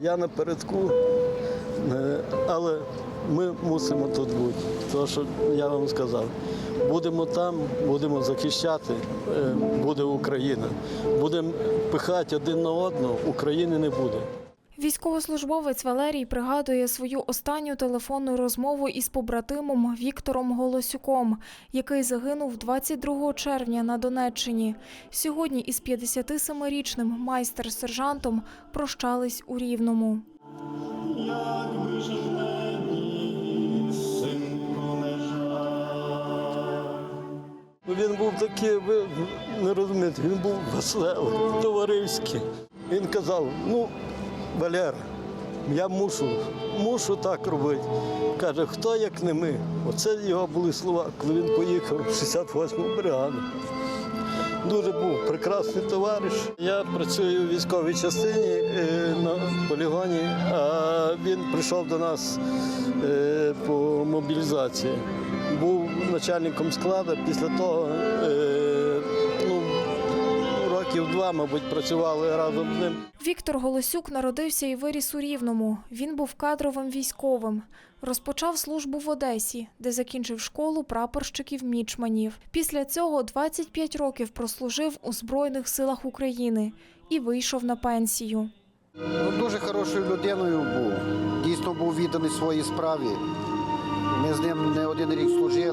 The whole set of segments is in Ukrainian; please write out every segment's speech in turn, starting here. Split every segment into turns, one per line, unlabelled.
Я напередку, е, але ми мусимо тут бути. Тому що я вам сказав, будемо там, будемо захищати, е, буде Україна. Будемо пихати один на одного, України не буде.
Військовослужбовець Валерій пригадує свою останню телефонну розмову із побратимом Віктором Голосюком, який загинув 22 червня на Донеччині. Сьогодні із 57-річним майстер-сержантом прощались у Рівному.
Він був такий, ви не розумієте, він був веселий, товариський. Він казав: ну, Валер, я мушу, мушу так робити. Каже, хто як не ми? Оце його були слова, коли він поїхав в 68-му бригаду. Дуже був прекрасний товариш. Я працюю в військовій частині е, на полігоні, а він прийшов до нас е, по мобілізації. Був начальником складу. Після того е, два, мабуть, працювали разом з ним.
Віктор Голосюк народився і виріс у Рівному. Він був кадровим військовим. Розпочав службу в Одесі, де закінчив школу прапорщиків мічманів. Після цього 25 років прослужив у Збройних силах України і вийшов на пенсію.
Ну, дуже хорошою людиною був. Дійсно був відданий своїй справі. Ми з ним не один рік служили,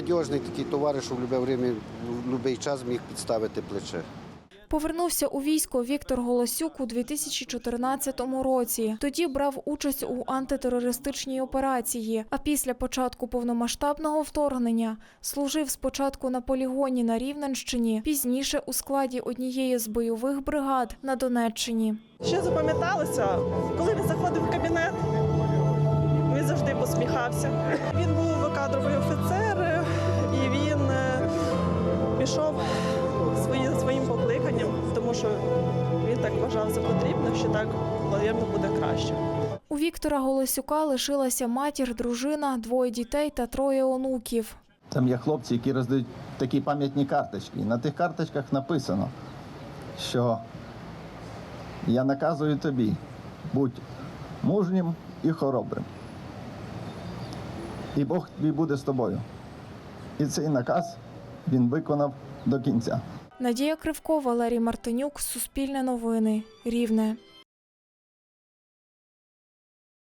Надіжний такий товариш, що в будь-який час міг підставити плече.
Повернувся у військо Віктор Голосюк у 2014 році. Тоді брав участь у антитерористичній операції. А після початку повномасштабного вторгнення служив спочатку на полігоні на Рівненщині, пізніше у складі однієї з бойових бригад на Донеччині.
Що запам'яталося, коли він заходив в кабінет, він завжди посміхався. Він був кадровий офіцер, і він е, пішов свої- своїм покликанням, тому що він так вважав за потрібне, що так, мабуть, буде краще.
У Віктора Голосюка лишилася матір, дружина, двоє дітей та троє онуків.
Там є хлопці, які роздають такі пам'ятні карточки. На тих карточках написано, що я наказую тобі, будь мужнім і хоробрим. І Бог тобі буде з тобою. І цей наказ він виконав до кінця.
Надія Кривко, Валерій Мартинюк, Суспільне новини, Рівне.